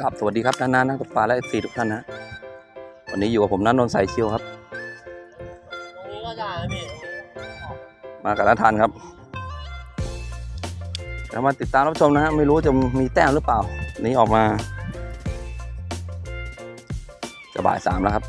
ครับสวัสดีครับนานานักตกปลาและสีทุกท่านนะวันนี้อยู่กับผมนันนนท์สายชิวครับตรงนี้ก็ได้นะพี่มากับนัททันครับเดี๋ยวมาติดตามรับชมนะฮะไม่รู้จะมีแต้มหรือเปล่า นี้ออกมาจะบ่ายสามแล้วครับ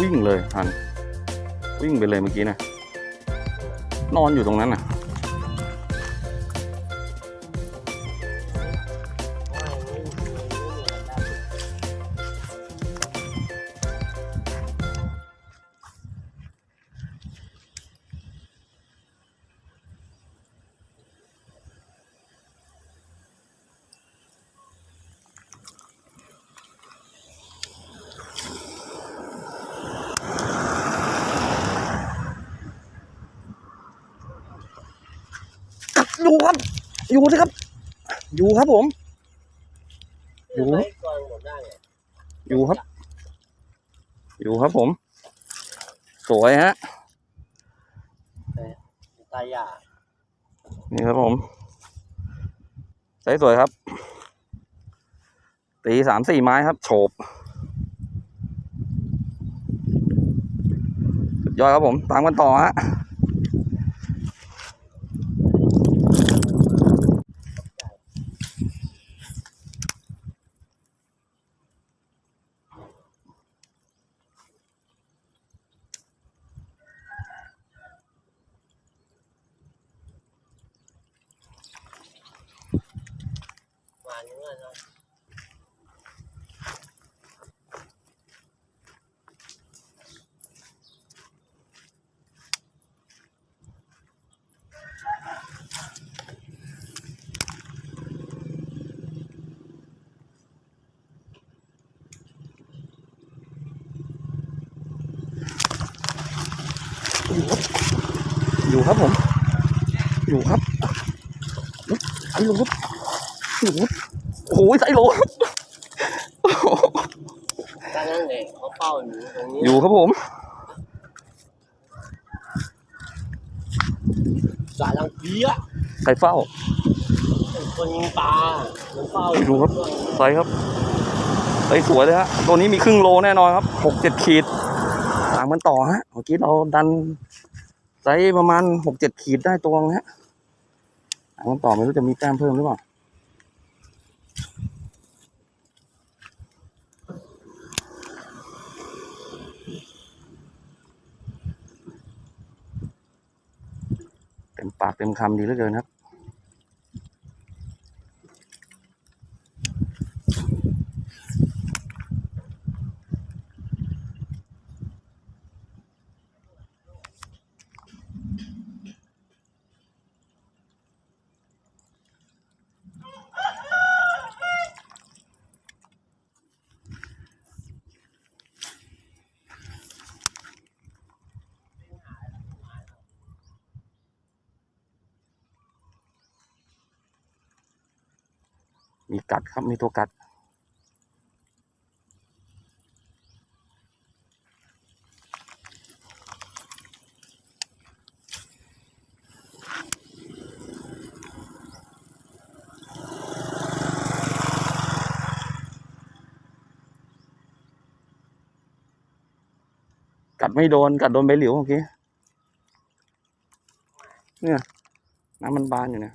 วิ่งเลยทัน วิ่งไปเลยเมื่อกี้นะนอนอยู่ตรงนั้นอะ อยู่สิครับ อยู่ครับผม อยู่ไม่ก่อนหมดได้ไงอยู่ครับ อยู่ครับผม สวยฮะตายยานี่ครับผมใสสวยครับ ตีสามสี่ไม้ครับโฉบสุดยอดครับผม ตามกันต่อฮะ มาเนื้อนะอยู่ครับผม อยู่ครับไซโลครับอยู่ครับ โอ้โหไซโลครับโอ้โหตั้งนั่นเองเขาเป้าอยู่ตรงนี้อยู่ครับผมสายลังเพี้ยใครเฝ้าเป็นคนยิงปลามันเฝ้าดูครับไซส์ครับไซส์สวยเลยฮะตัวนี้มีครึ่งโลแน่นอนครับหกเจ็ดขีดตามกันต่อฮะเมื่อกี้เราดันไซส์ประมาณหกเจ็ดขีดได้ตัวนึงฮะตามกันต่อไม่รู้จะมีแต้มเพิ่มหรือเปล่า เต็มปากเต็มคำดีเหลือเกินครับ มีกัดครับมีตัวกัด กัดไม่โดน กัดโดนใบหลิวเมื่อกี้เนี่ยน้ำมันบานอยู่เนี่ย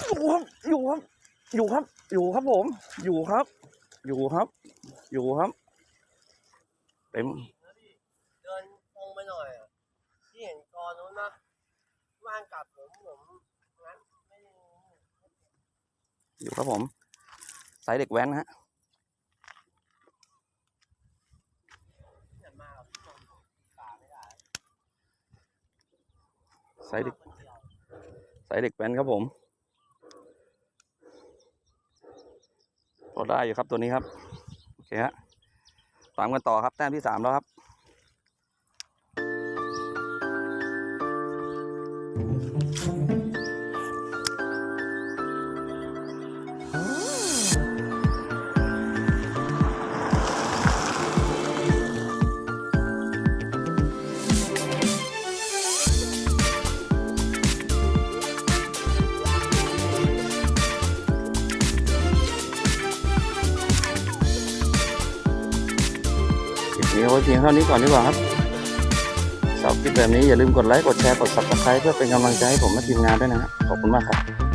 อยู่ครับ อยู่ครับ อยู่ครับ อยู่ครับผม อยู่ครับ อยู่ครับ อยู่ครับ เต็ม เดินตรงไปหน่อยอะที่เห็นกอนู้นนะว่างกลับผมผมงั้นไม่อยู่ครับผมสายเด็กแว้นนะฮะจะมาหรอกที่ผมตาไม่ได้สายเด็กคนเดียวสายเด็กแว้นครับผม พอได้อยู่ครับตัวนี้ครับ โอเคฮะตามกันต่อครับแต้มที่สามแล้วครับ เอาไว้เพียงเท่านี้ก่อนดีกว่าครับชอบคลิปแบบนี้อย่าลืมกดไลค์กดแชร์กด subscribe เพื่อเป็นกำลังใจให้ผมและทีมงานด้วยนะครับขอบคุณมากครับ